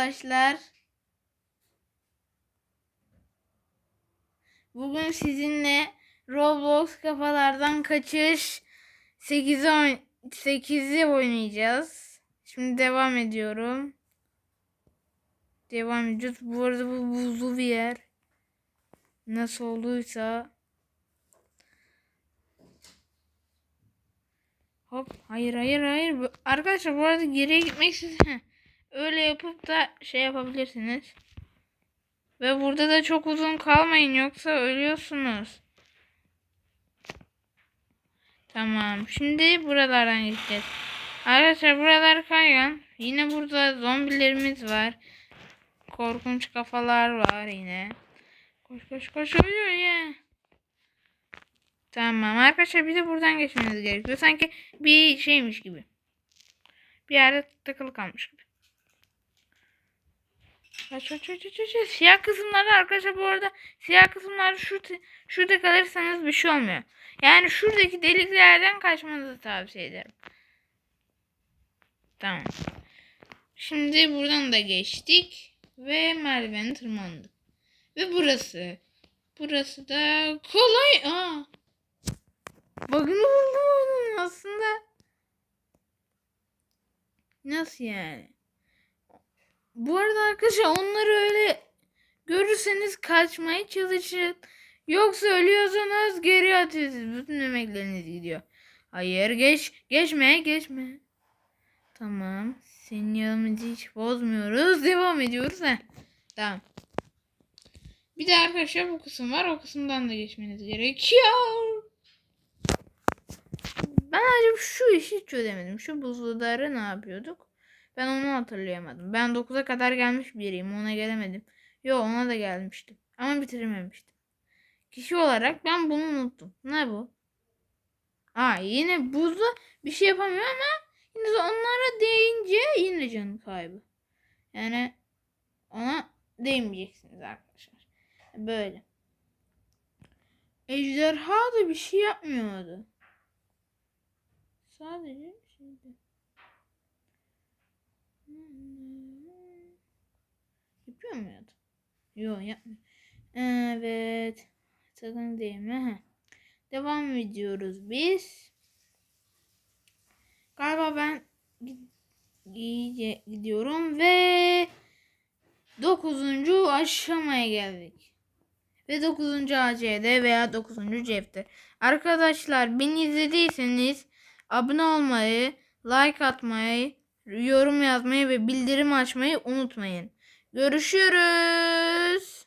Arkadaşlar Bugün sizinle Roblox kafalardan kaçış 8'i oyn 8'i oynayacağız. Şimdi devam ediyorum. Devam edeceğiz. Bu arada bu buzlu bir yer. Nasıl olduysa. Hop. Hayır hayır hayır. Arkadaşlar bu arada geriye gitmek Heh. Öyle yapıp da şey yapabilirsiniz. Ve burada da çok uzun kalmayın yoksa ölüyorsunuz. Tamam. Şimdi buralardan gideceğiz. Arkadaşlar buralar kaygan. Yine burada zombilerimiz var. Korkunç kafalar var yine. Koş koş koş uyuyor ya. Tamam arkadaşlar bir de buradan geçmeniz gerekiyor. Sanki bir şeymiş gibi. Bir yerde takılı kalmış gibi. Kaç kaç kaç kaç. Siyah kısımları arkadaşlar bu arada siyah kısımları şu şurada kalırsanız bir şey olmuyor. Yani şuradaki deliklerden kaçmanızı tavsiye ederim. Tamam. Şimdi buradan da geçtik ve merdiveni tırmandık. Ve burası. Burası da kolay. Aa. Bug'ını buldum aslında. Nasıl yani? Bu arada arkadaşlar onları öyle görürseniz kaçmaya çalışın. Yoksa ölüyorsanız geri atıyorsunuz. Bütün emekleriniz gidiyor. Hayır geç. Geçme geçme. Tamam. Senin yanımızı hiç bozmuyoruz. Devam ediyoruz. Heh. Tamam. Bir de arkadaşlar bu kısım var. O kısımdan da geçmeniz gerekiyor. Ben acaba şu işi çözemedim. Şu buzluları ne yapıyorduk? Ben onu hatırlayamadım. Ben 9'a kadar gelmiş biriyim. Ona gelemedim. Yo ona da gelmiştim. Ama bitirememiştim. Kişi olarak ben bunu unuttum. Ne bu? Aa yine buzla bir şey yapamıyor ama yine de onlara değince yine canı kaybı. Yani ona değmeyeceksiniz arkadaşlar. Böyle. Ejderha da bir şey yapmıyordu. Sadece şeydi. Yapıyor muydu? Yok yapmıyor. Evet. Sakın değil mi? Heh. Devam ediyoruz biz. Galiba ben iyice gidiyorum ve 9. aşamaya geldik. Ve 9. AC'de veya 9. cepte. Arkadaşlar beni izlediyseniz abone olmayı, like atmayı, yorum yazmayı ve bildirim açmayı unutmayın. Görüşürüz.